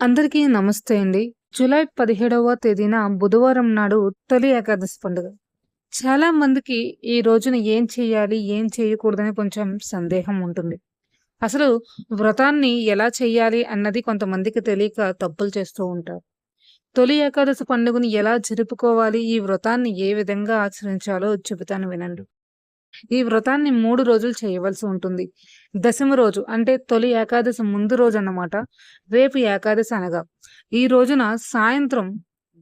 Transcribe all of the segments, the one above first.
అందరికీ నమస్తే అండి. జూలై 17వ తేదీన బుధవారం నాడు తొలి ఏకాదశి పండుగ. చాలా మందికి ఈ రోజున ఏం చేయాలి? ఏం చేయకూడదని కొంచెం సందేహం ఉంటుంది. అసలు వ్రతాన్ని ఎలా చేయాలి అన్నది కొంతమందికి తెలియక తప్పులు చేస్తూ ఉంటారు. తొలి ఏకాదశి పండుగను ఎలా జరుపుకోవాలి? ఈ వ్రతాన్ని ఏ విధంగా ఆచరించాలో చెబుతాను వినండి. ఈ వ్రతాన్ని మూడు రోజులు చేయవలసి ఉంటుంది. దశమ రోజు అంటే తొలి ఏకాదశి ముందు రోజు అన్నమాట రేపు ఏకాదశి అనగా. ఈ రోజున సాయంత్రం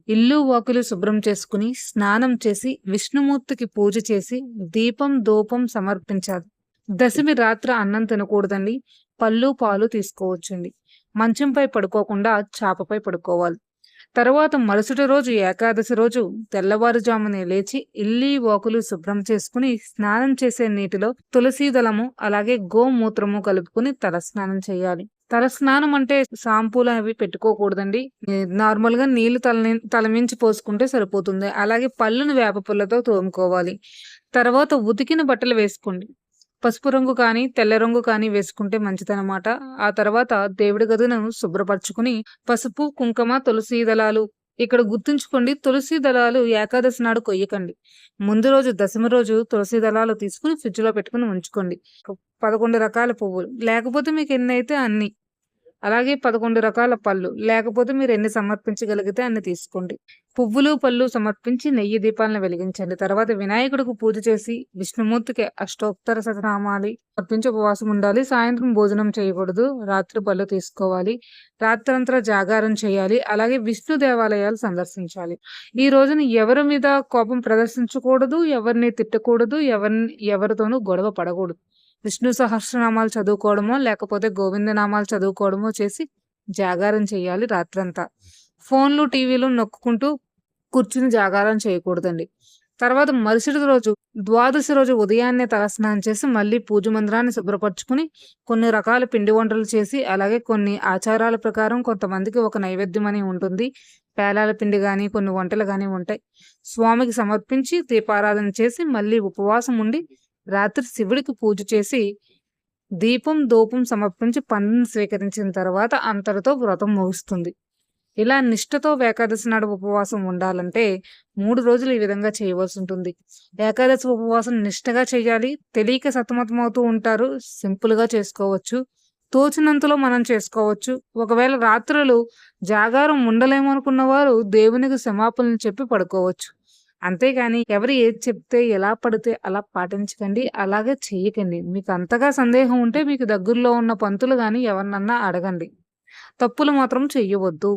ఇల్లు, వాకులు శుభ్రం చేసుకుని, స్నానం చేసి, విష్ణుమూర్తికి పూజ చేసి, దీపం, ధూపం సమర్పించాలి. దశమి రాత్రి అన్నం తినకూడదండి. పళ్ళు, పాలు తీసుకోవచ్చండి. మంచంపై పడుకోకుండా చాపపై పడుకోవాలి. తరువాత మరుసటి రోజు ఏకాదశి రోజు తెల్లవారుజామునే లేచి ఇల్లి, వాకులు శుభ్రం చేసుకుని, స్నానం చేసే నీటిలో తులసీ దళము, అలాగే గోమూత్రము కలుపుకొని తలస్నానం చేయాలి. తలస్నానం అంటే షాంపూలు అవి పెట్టుకోకూడదండి. నార్మల్గా నీళ్ళు తల తలమించి పోసుకుంటే సరిపోతుంది. అలాగే పళ్ళును వేప పుల్లతో తోముకోవాలి. తర్వాత ఉతికిన బట్టలు వేసుకోండి. పసుపు రంగు కానీ, తెల్ల రంగు కానీ వేసుకుంటే మంచిదన్నమాట ఆ తర్వాత దేవుడి గదును శుభ్రపరచుకుని, పసుపు, కుంకుమ, తులసి దళాలు ఇక్కడ గుర్తుంచుకోండి తులసి దళాలు ఏకాదశి నాడు కొయ్యకండి. ముందు రోజు దశమి రోజు తులసి దళాలు తీసుకొని ఫ్రిడ్జ్‌లో పెట్టుకొని ఉంచుకోండి. 11 రకాల పువ్వులు లేకపోతే మీకు ఎన్నైతే అన్ని. అలాగే 11 రకాల పళ్ళు లేకపోతే మీరు ఎన్ని సమర్పించగలిగితే అన్ని తీసుకోండి. పువ్వులు, పళ్ళు సమర్పించి నెయ్యి దీపాలను వెలిగించండి. తర్వాత వినాయకుడికి పూజ చేసి, విష్ణుమూర్తికి అష్టోత్తర శతనామాలు అర్పించి ఉపవాసం ఉండాలి. సాయంత్రం భోజనం చేయకూడదు. రాత్రి పళ్ళు తీసుకోవాలి. రాత్రంతా జాగారం చేయాలి. అలాగే విష్ణు దేవాలయాలు సందర్శించాలి. ఈ రోజున ఎవరి మీద కోపం ప్రదర్శించకూడదు. ఎవరిని తిట్టకూడదు. ఎవరిని ఎవరితోనూ గొడవ పడకూడదు. విష్ణు సహస్రనామాలు చదువుకోవడమో, లేకపోతే గోవిందనామాలు చదువుకోవడమో చేసి జాగారం చేయాలి రాత్రంతా. ఫోన్లు, టీవీలు నొక్కుకుంటూ కూర్చుని జాగారం చేయకూడదండి. తర్వాత మరుసటి రోజు ద్వాదశి రోజు ఉదయాన్నే తలస్నానం చేసి, మళ్ళీ పూజ మందిరాన్ని శుభ్రపరచుకుని, కొన్ని రకాల పిండి వంటలు చేసి, అలాగే కొన్ని ఆచారాల ప్రకారం కొంతమందికి ఒక నైవేద్యం అని ఉంటుంది. పేలాల పిండి కానీ కొన్ని వంటలు కానీ ఉంటాయి. స్వామికి సమర్పించి దీపారాధన చేసి, మళ్ళీ ఉపవాసం ఉండి, రాత్రి శివుడికి పూజ చేసి, దీపం, ధూపం సమర్పించి పన్నును స్వీకరించిన తర్వాత అంతటితో వ్రతం ముగుస్తుంది. ఇలా నిష్ఠతో ఏకాదశి నాడు ఉపవాసం ఉండాలంటే మూడు రోజులు ఈ విధంగా చేయవలసి ఉంటుంది. ఏకాదశి ఉపవాసం నిష్ఠగా చేయాలి. తెలియక సతమతమవుతూ ఉంటారు. సింపుల్‌గా చేసుకోవచ్చు. తోచినంతలో మనం చేసుకోవచ్చు. ఒకవేళ రాత్రులు జాగారం ఉండలేమనుకున్న వారు దేవునికి క్షమాపణలు చెప్పి పడుకోవచ్చు. అంతేగాని ఎవరు ఏది చెప్తే ఎలా పడితే అలా పాటించకండి. అలాగే చేయకండి. మీకు అంతగా సందేహం ఉంటే మీకు దగ్గరలో ఉన్న పంతులు కానీ ఎవరినన్నా అడగండి. తప్పులు మాత్రం చెయ్యవద్దు.